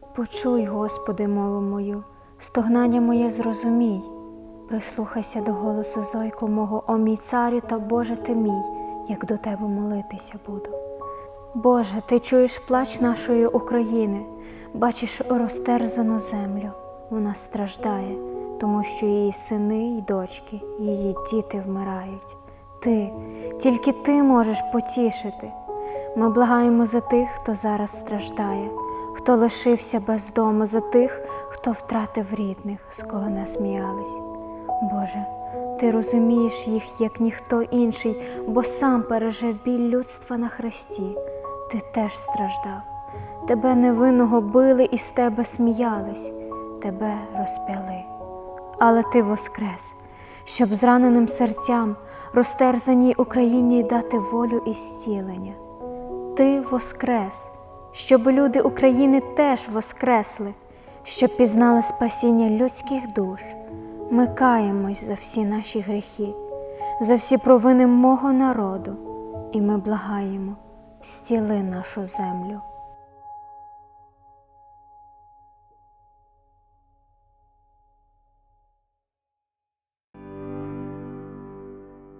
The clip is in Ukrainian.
Почуй, Господи, мову мою, стогнання моє зрозумій, прислухайся до голосу зойку мого, о мій царю та Боже ти мій, як до Тебе молитися буду. Боже, ти чуєш плач нашої України, бачиш розтерзану землю. Вона страждає, тому що її сини й дочки, її діти вмирають. Ти, тільки ти можеш потішити. Ми благаємо за тих, хто зараз страждає, хто лишився без дому, за тих, хто втратив рідних, з кого насміялись. Боже, ти розумієш їх, як ніхто інший, бо сам пережив біль людства на хресті. Ти теж страждав. Тебе невинного били і з тебе сміялись, тебе розп'яли. Але ти воскрес, щоб зраненим серцям, розтерзаній Україні дати волю і зцілення. Ти воскрес, щоб люди України теж воскресли, щоб пізнали спасіння людських душ. Ми каємось за всі наші гріхи, за всі провини мого народу, і ми благаємо, зціли нашу землю.